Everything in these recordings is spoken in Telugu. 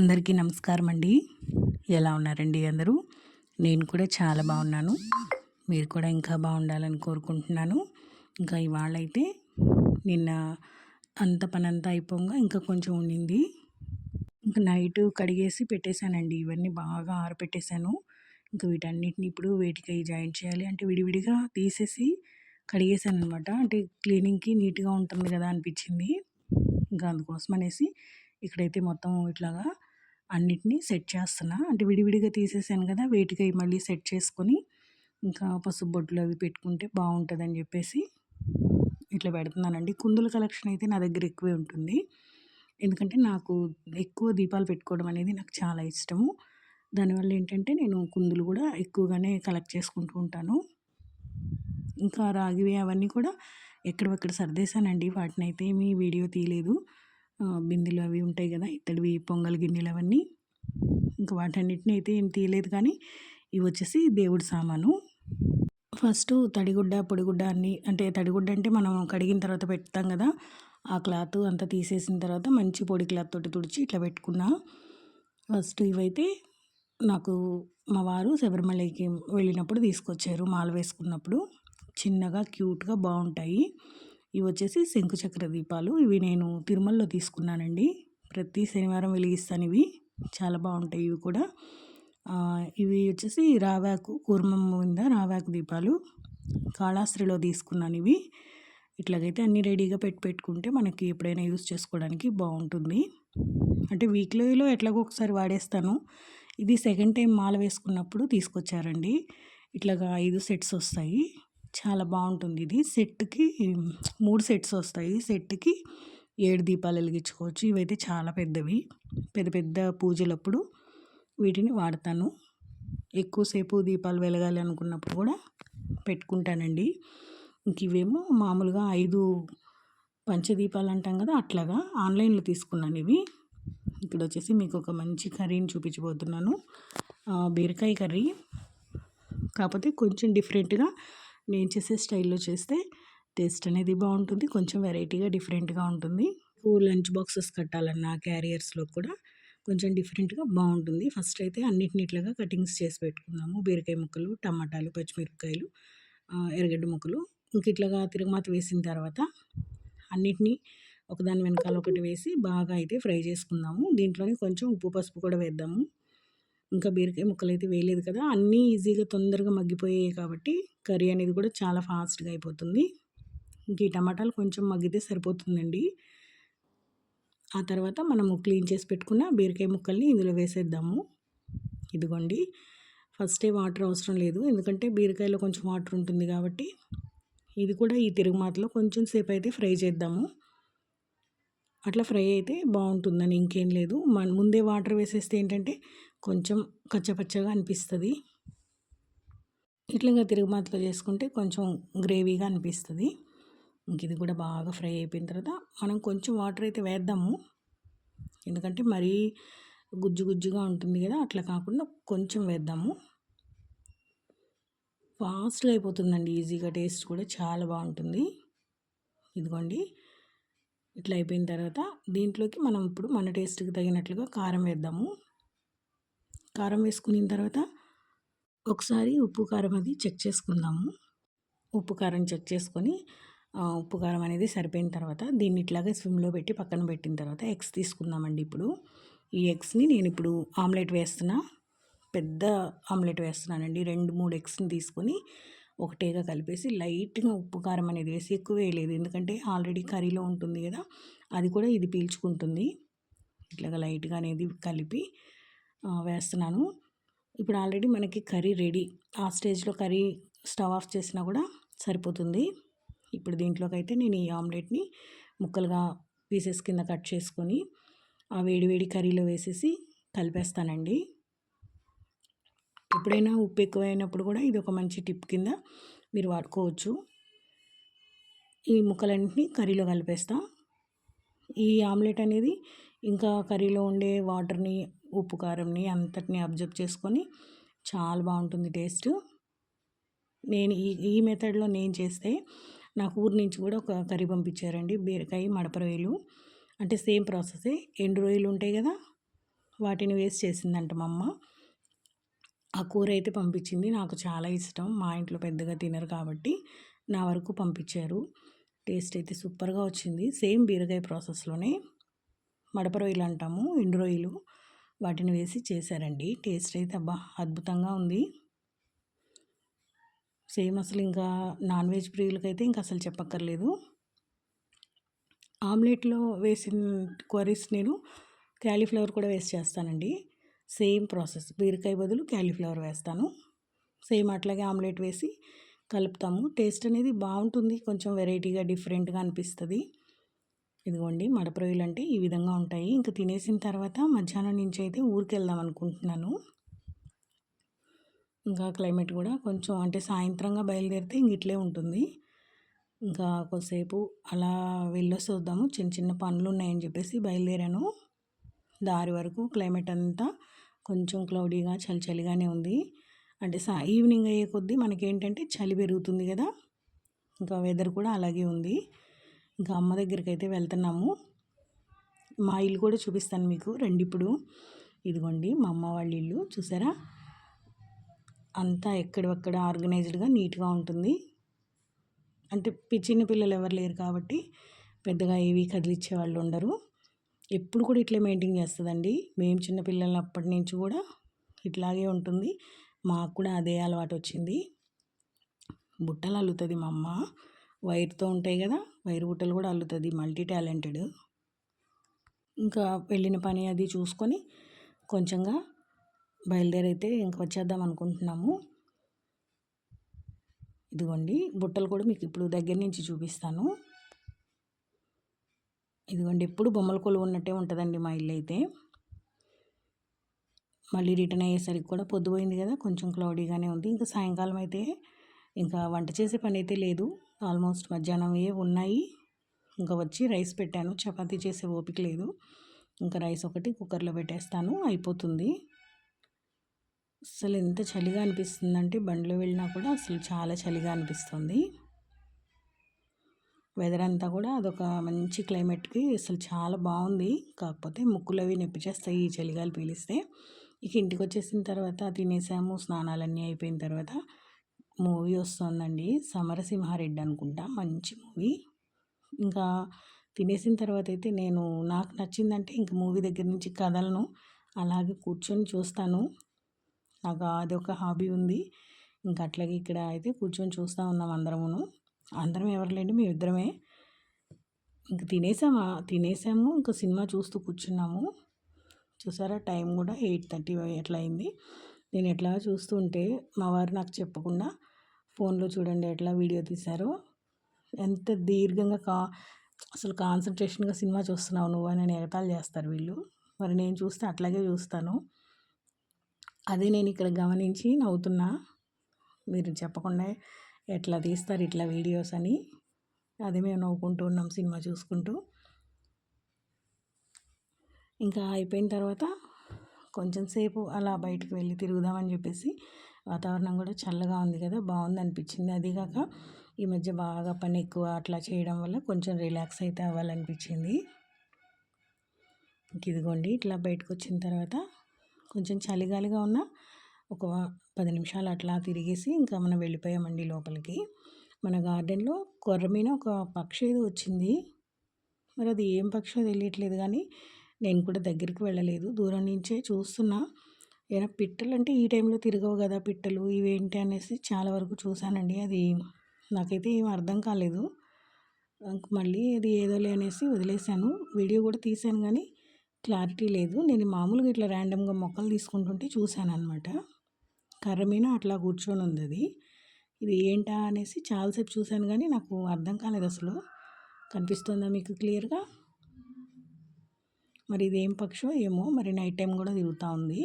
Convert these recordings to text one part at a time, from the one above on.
అందరికీ నమస్కారం అండి ఎలా ఉన్నారండి అందరూ? నేను కూడా చాలా బాగున్నాను. మీరు కూడా ఇంకా బాగుండాలని కోరుకుంటున్నాను. ఇంకా ఇవాళ అయితే నిన్న అంత పని అంతా అయిపోగా ఇంకా కొంచెం ఉండింది. ఇంకా నైట్ కడిగేసి పెట్టేశానండి. ఇవన్నీ బాగా ఆరపెట్టేశాను. ఇంకా వీటన్నిటిని ఇప్పుడు వేటికి జాయిన్ చేయాలి అంటే విడివిడిగా తీసేసి కడిగేశాను అనమాట అంటే క్లీనింగ్కి నీట్గా ఉంటుంది కదా అనిపించింది. ఇంకా అందుకోసం అనేసి ఇక్కడైతే మొత్తం ఇట్లాగా అన్నిటినీ సెట్ చేస్తున్నా. అంటే విడివిడిగా తీసేసాను కదా వేటికై మళ్ళీ సెట్ చేసుకొని ఇంకా పసుపు బొడ్లు అవి పెట్టుకుంటే బాగుంటుందని చెప్పేసి ఇట్లా పెడుతున్నానండి. కుందుల కలెక్షన్ అయితే నా దగ్గర ఎక్కువే ఉంటుంది. ఎందుకంటే నాకు ఎక్కువ దీపాలు పెట్టుకోవడం అనేది నాకు చాలా ఇష్టము. దానివల్ల ఏంటంటే నేను కుందులు కూడా ఎక్కువగానే కలెక్ట్ చేసుకుంటూ ఉంటాను. ఇంకా రాగివి అవన్నీ కూడా ఎక్కడెక్కడ సర్దేశానండి. వాటిని అయితే ఏమీ వీడియో తీయలేదు. బిందెలు అవి ఉంటాయి కదా ఇత్తడివి పొంగల్ గిన్నెలు అవన్నీ. ఇంకా వాటన్నిటిని అయితే ఏం తీయలేదు కానీ ఇవి వచ్చేసి దేవుడి సామాను. ఫస్ట్ తడిగుడ్డ పొడిగుడ్డ అన్నీ అంటే తడిగుడ్డ అంటే మనం కడిగిన తర్వాత పెడతాం కదా ఆ క్లాత్ అంతా తీసేసిన తర్వాత మంచి పొడి క్లాత్ తోటి తుడిచి ఇట్లా పెట్టుకున్నా. ఫస్ట్ ఇవైతే నాకు మా వారు శబరిమలకి వెళ్ళినప్పుడు తీసుకొచ్చారు మాల వేసుకున్నప్పుడు. చిన్నగా క్యూట్గా బాగుంటాయి. ఇవి వచ్చేసి శంకుచక్ర దీపాలు. ఇవి నేను తిరుమలలో తీసుకున్నానండి. ప్రతి శనివారం వెలిగిస్తాను ఇవి. చాలా బాగుంటాయి ఇవి కూడా. ఇవి వచ్చేసి రావాకు కూర్మం మీద రావాకు దీపాలు. కాళాస్త్రిలో తీసుకున్నాను ఇవి. ఇట్లాగైతే అన్నీ రెడీగా పెట్టి పెట్టుకుంటే మనకి ఎప్పుడైనా యూస్ చేసుకోవడానికి బాగుంటుంది. అంటే వీక్లీలో ఎట్లాగో ఒకసారి వాడేస్తాను. ఇది సెకండ్ టైం మాల వేసుకున్నప్పుడు తీసుకొచ్చారండి. ఇట్లాగా ఐదు సెట్స్ వస్తాయి. చాలా బాగుంటుంది. ఇది సెట్కి మూడు సెట్స్ వస్తాయి. సెట్కి ఏడు దీపాలు వెలిగించుకోవచ్చు. ఇవైతే చాలా పెద్దవి. పెద్ద పెద్ద పూజలప్పుడు వీటిని వాడతాను. ఎక్కువసేపు దీపాలు వెలగాలి అనుకున్నప్పుడు కూడా పెట్టుకుంటానండి. ఇంక ఇవేమో మామూలుగా ఐదు పంచదీపాలు అంటాం కదా అట్లాగా ఆన్లైన్లో తీసుకున్నాను ఇవి. ఇక్కడ వచ్చేసి మీకు ఒక మంచి కర్రీని చూపించబోతున్నాను. బీరకాయ కర్రీ. కాకపోతే కొంచెం డిఫరెంట్గా నేను చేసే స్టైల్లో చేస్తే టేస్ట్ అనేది బాగుంటుంది. కొంచెం వెరైటీగా డిఫరెంట్గా ఉంటుంది. లంచ్ బాక్సెస్ కట్టాలన్నా క్యారియర్స్లో కూడా కొంచెం డిఫరెంట్గా బాగుంటుంది. ఫస్ట్ అయితే అన్నిటిని ఇట్లాగా కటింగ్స్ చేసి పెట్టుకుందాము బీరకాయ ముక్కలు టమాటాలు పచ్చిమిరపకాయలు ఎర్రగడ్డ ముక్కలు. ఇంక ఇట్లాగా తిరగమాత వేసిన తర్వాత అన్నిటినీ ఒకదాని వెనకాల ఒకటి వేసి బాగా అయితే ఫ్రై చేసుకుందాము. దీంట్లోనే కొంచెం ఉప్పు పసుపు కూడా వేద్దాము. ఇంకా బీరకాయ ముక్కలు అయితే వేయలేదు కదా అన్నీ ఈజీగా తొందరగా మగ్గిపోయాయి కాబట్టి కర్రీ అనేది కూడా చాలా ఫాస్ట్గా అయిపోతుంది. ఇంక ఈ టమాటాలు కొంచెం మగ్గితే సరిపోతుందండి. ఆ తర్వాత మనము క్లీన్ చేసి పెట్టుకున్న బీరకాయ ముక్కల్ని ఇందులో వేసేద్దాము. ఇదిగోండి ఫస్టే వాటర్ అవసరం లేదు ఎందుకంటే బీరకాయలో కొంచెం వాటర్ ఉంటుంది కాబట్టి. ఇది కూడా ఈ తిరుగుమాతలో కొంచెం సేపు అయితే ఫ్రై చేద్దాము. అట్లా ఫ్రై అయితే బాగుంటుందని ఇంకేం లేదు. మన ముందే వాటర్ వేసేస్తే ఏంటంటే కొంచెం కచ్చపచ్చగా అనిపిస్తుంది. ఇట్లాగా తిరుగుమాతలో చేసుకుంటే కొంచెం గ్రేవీగా అనిపిస్తుంది. ఇంక ఇది కూడా బాగా ఫ్రై అయిపోయిన తర్వాత మనం కొంచెం వాటర్ అయితే వేద్దాము. ఎందుకంటే మరీ గుజ్జు గుజ్జుగా ఉంటుంది కదా అట్లా కాకుండా కొంచెం వేద్దాము. ఫాస్ట్గా అయిపోతుందండి ఈజీగా టేస్ట్ కూడా చాలా బాగుంటుంది. ఇదిగోండి ఇట్లా అయిపోయిన తర్వాత దీంట్లోకి మనం ఇప్పుడు మన టేస్ట్కి తగినట్లుగా కారం వేద్దాము. కారం వేసుకున్న తర్వాత ఒకసారి ఉప్పు కారం అది చెక్ చేసుకుందాము. ఉప్పు కారం చెక్ చేసుకొని ఉప్పు కారం అనేది సరిపోయిన తర్వాత దీన్ని ఇట్లాగే స్విమ్లో పెట్టి పక్కన పెట్టిన తర్వాత ఎగ్స్ తీసుకుందామండి ఇప్పుడు. ఈ ఎగ్స్ని నేను ఇప్పుడు ఆమ్లెట్ వేస్తున్నా పెద్ద ఆమ్లెట్ వేస్తున్నానండి. రెండు మూడు ఎగ్స్ని తీసుకొని ఒకటేగా కలిపేసి లైట్గా ఉప్పు కారం అనేది వేసి ఎక్కువ వేయలేదు. ఎందుకంటే ఆల్రెడీ కర్రీలో ఉంటుంది కదా అది కూడా ఇది పీల్చుకుంటుంది. ఇట్లాగా లైట్గా అనేది కలిపి వేస్తున్నాను. ఇప్పుడు ఆల్రెడీ మనకి కర్రీ రెడీ. ఆ స్టేజ్లో కర్రీ స్టవ్ ఆఫ్ చేసినా కూడా సరిపోతుంది. ఇప్పుడు దీంట్లోకి అయితే నేను ఈ ఆమ్లెట్ని ముక్కలుగా పీసెస్ కింద కట్ చేసుకొని ఆ వేడివేడి కర్రీలో వేసేసి కలిపేస్తానండి. ఎప్పుడైనా ఉప్పు ఎక్కువైనప్పుడు కూడా ఇది ఒక మంచి టిప్ కింద మీరు వాడుకోవచ్చు. ఈ ముక్కలన్నింటినీ కర్రీలో కలిపేస్తా. ఈ ఆమ్లెట్ అనేది ఇంకా కర్రీలో ఉండే వాటర్ని ఉప్పు కారంని అంతటిని అబ్జర్వ్ చేసుకొని చాలా బాగుంటుంది టేస్ట్. నేను ఈ ఈ మెథడ్లో నేను చేస్తే నాకు ఊరి నుంచి కూడా ఒక కర్రీ పంపించారండి. బీరకాయ మడప రొయ్యలు అంటే సేమ్ ప్రాసెసే. ఎండు రొయ్యలు ఉంటాయి కదా వాటిని వేస్ట్ చేసిందంట మా అమ్మ. ఆ కూర అయితే పంపించింది. నాకు చాలా ఇష్టం. మా ఇంట్లో పెద్దగా తినరు కాబట్టి నా వరకు పంపించారు. టేస్ట్ అయితే సూపర్గా వచ్చింది. సేమ్ బీరకాయ ప్రాసెస్లోనే మడప రొయ్యలు అంటాము ఎండు రొయ్యలు. వాటిని వేసి చేశారండి. టేస్ట్ అయితే అబ్బా అద్భుతంగా ఉంది. సేమ్ అసలు ఇంకా నాన్ వెజ్ ప్రియులకైతే ఇంకా అసలు చెప్పక్కర్లేదు. ఆమ్లెట్లో వేసిన క్వరీస్ నేను క్యాలీఫ్లవర్ కూడా వేస్ట్ చేస్తానండి. Same process. బీరకాయ బదులు క్యాలీఫ్లవర్ వేస్తాను. సేమ్ అట్లాగే ఆమ్లెట్ వేసి కలుపుతాము. టేస్ట్ అనేది బాగుంటుంది. కొంచెం వెరైటీగా డిఫరెంట్గా అనిపిస్తుంది. ఇదిగోండి మడప అంటే ఈ విధంగా ఉంటాయి. ఇంకా తినేసిన తర్వాత మధ్యాహ్నం నుంచి అయితే ఊరికి వెళ్దాం అనుకుంటున్నాను. ఇంకా క్లైమేట్ కూడా కొంచెం అంటే సాయంత్రంగా బయలుదేరితే ఇంక ఇట్లే ఉంటుంది. ఇంకా కొద్దిసేపు అలా వెళ్ళొసి వద్దాము చిన్న చిన్న పనులు ఉన్నాయని చెప్పేసి బయలుదేరాను. దారి వరకు క్లైమేట్ అంతా కొంచెం క్లౌడీగా చలి చలిగానే ఉంది. అంటే సా ఈవినింగ్ అయ్యే కొద్దీ మనకేంటంటే చలి పెరుగుతుంది కదా. ఇంకా వెదర్ కూడా అలాగే ఉంది. ఇంకా అమ్మ దగ్గరికి అయితే వెళ్తున్నాము. మా ఇల్లు కూడా చూపిస్తాను మీకు. రండి ఇప్పుడు. ఇదిగోండి మా అమ్మ వాళ్ళ ఇల్లు. చూసారా? అంతా ఎక్కడెక్కడ ఆర్గనైజ్డ్గా నీట్గా ఉంటుంది. అంటే చిన్న పిల్లలు ఎవరు లేరు కాబట్టి పెద్దగా ఏవి కదిలిచ్చే వాళ్ళు ఉండరు. ఎప్పుడు కూడా ఇట్లే మెయింటైన్ చేస్తుందండి. మేము చిన్నపిల్లలు అప్పటి నుంచి కూడా ఇట్లాగే ఉంటుంది. మాకు కూడా అదే అలవాటు వచ్చింది బుట్టలు అల్లుతుంది మా అమ్మ. వైర్తో ఉంటాయి కదా వైర్ బుట్టలు కూడా అల్లుతుంది మల్టీ టాలెంటెడ్. ఇంకా వెళ్ళిన పని అది చూసుకొని కొంచెంగా బయలుదేరైతే ఇంక వచ్చేద్దాం అనుకుంటున్నాము. ఇదిగోండి బుట్టలు కూడా మీకు ఇప్పుడు దగ్గర నుంచి చూపిస్తాను. ఇదిగోండి ఎప్పుడు బొమ్మల కొలువు ఉన్నట్టే ఉంటుందండి మా ఇల్లు అయితే. మళ్ళీ రిటర్న్ అయ్యేసరికి కూడా పొద్దుపోయింది కదా కొంచెం క్లౌడీగానే ఉంది. ఇంకా సాయంకాలం అయితే ఇంకా వంట చేసే పని అయితే లేదు. ఆల్మోస్ట్ మధ్యాహ్నం ఏ ఉన్నాయి. ఇంకా వచ్చి రైస్ పెట్టాను. చపాతీ చేసే ఓపిక లేదు. ఇంకా రైస్ ఒకటి కుక్కర్లో పెట్టేస్తాను. అయిపోతుంది. అసలు ఎంత చలిగా అనిపిస్తుందంటే బండిలో వెళ్ళినా కూడా అసలు చాలా చలిగా అనిపిస్తుంది. వెదర్ అంతా కూడా అదొక మంచి క్లైమేట్కి అసలు చాలా బాగుంది. కాకపోతే ముక్కులు అవి నొప్పి చేస్తాయి ఈ చలిగాలు పీలిస్తే. ఇక ఇంటికి వచ్చేసిన తర్వాత తినేసాము. స్నానాలన్నీ అయిపోయిన తర్వాత మూవీ వస్తుందండి. సమరసింహారెడ్డి అనుకుంటా. మంచి మూవీ. ఇంకా తినేసిన తర్వాత అయితే నేను నాకు నచ్చిందంటే ఇంక మూవీ దగ్గర నుంచి కథలను అలాగే కూర్చొని చూస్తాను. నాకు అది ఒక హాబీ ఉంది. ఇంకా అట్లాగే ఇక్కడ అయితే కూర్చొని చూస్తూ ఉన్నాం అందరమును. అందరం ఎవరు లేండి మేము ఇద్దరమే. ఇంక తినేసామా? తినేసాము. ఇంకా సినిమా చూస్తూ కూర్చున్నాము. చూసారా? టైం కూడా ఎయిట్ థర్టీ ఎట్లా అయింది. నేను ఎట్లా చూస్తుంటే మా వారు నాకు చెప్పకుండా ఫోన్లో చూడండి ఎట్లా వీడియో తీశారో. ఎంత దీర్ఘంగా కా అసలు కాన్సన్ట్రేషన్గా సినిమా చూస్తున్నావు నువ్వు అని ఎగతాలు చేస్తారు వీళ్ళు. మరి నేను చూస్తే అట్లాగే చూస్తాను. అదే నేను ఇక్కడ గమనించి నవ్వుతున్నా. మీరు చెప్పకుండా ఎట్లా తీస్తారు ఇట్లా వీడియోస్ అని. అదే మేము నవ్వుకుంటూ ఉన్నాం సినిమా చూసుకుంటూ. ఇంకా అయిపోయిన తర్వాత కొంచెం సేపు అలా బయటకు వెళ్ళి తిరుగుదామని చెప్పేసి వాతావరణం కూడా చల్లగా ఉంది కదా బాగుంది అనిపించింది అదీగాక ఈ మధ్య బాగా పని ఎక్కువ అట్లా చేయడం వల్ల కొంచెం రిలాక్స్ అయితే అవ్వాలనిపించింది. ఇదిగోండి ఇట్లా బయటకు వచ్చిన తర్వాత కొంచెం చలిగాలిగా ఉన్న ఒక పది నిమిషాలు అట్లా తిరిగేసి ఇంకా మనం వెళ్ళిపోయామండి లోపలికి. మన గార్డెన్లో కొర్రమీన ఒక పక్షి ఏదో వచ్చింది. మరి అది ఏం పక్షో తెలియట్లేదు కానీ నేను కూడా దగ్గరికి వెళ్ళలేదు. దూరం నుంచే చూస్తున్నా. ఏమైనా పిట్టలు అంటే ఈ టైంలో తిరగవు కదా పిట్టలు ఇవేంటి అనేసి చాలా వరకు చూశానండి. అది నాకైతే ఏం అర్థం కాలేదు. మళ్ళీ అది ఏదోలే అనేసి వదిలేశాను. వీడియో కూడా తీశాను కానీ క్లారిటీ లేదు. నేను మామూలుగా ఇట్లా ర్యాండమ్గా మొక్కలు తీసుకుంటుంటే చూశాను అనమాట కర్ర మీద అట్లా కూర్చొని ఉంది అది. ఇది ఏంటా అనేసి చాలాసేపు చూశాను కానీ నాకు అర్థం కాలేదు అసలు. కనిపిస్తుందా మీకు క్లియర్గా? మరి ఇది ఏం పక్షో ఏమో మరి నైట్ టైం కూడా తిరుగుతూ ఉంది.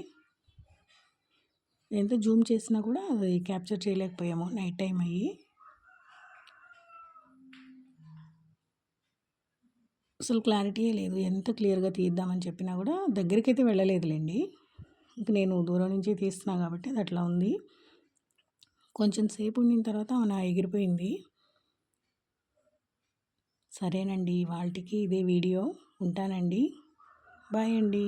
ఎంత జూమ్ చేసినా కూడా అది క్యాప్చర్ చేయలేకపోయాము నైట్ టైం అయ్యి. అసలు క్లారిటీయే లేదు. ఎంత క్లియర్గా తీద్దామని చెప్పినా కూడా దగ్గరికి అయితే వెళ్ళలేదులేండి. ఇంక నేను దూరం నుంచి తీస్తున్నా కాబట్టి అది అట్లా ఉంది. కొంచెం సేపు ఉండిన తర్వాత మన ఎగిరిపోయింది. సరేనండి వాళ్ళకి ఇదే వీడియో. ఉంటానండి. బాయ్ అండి.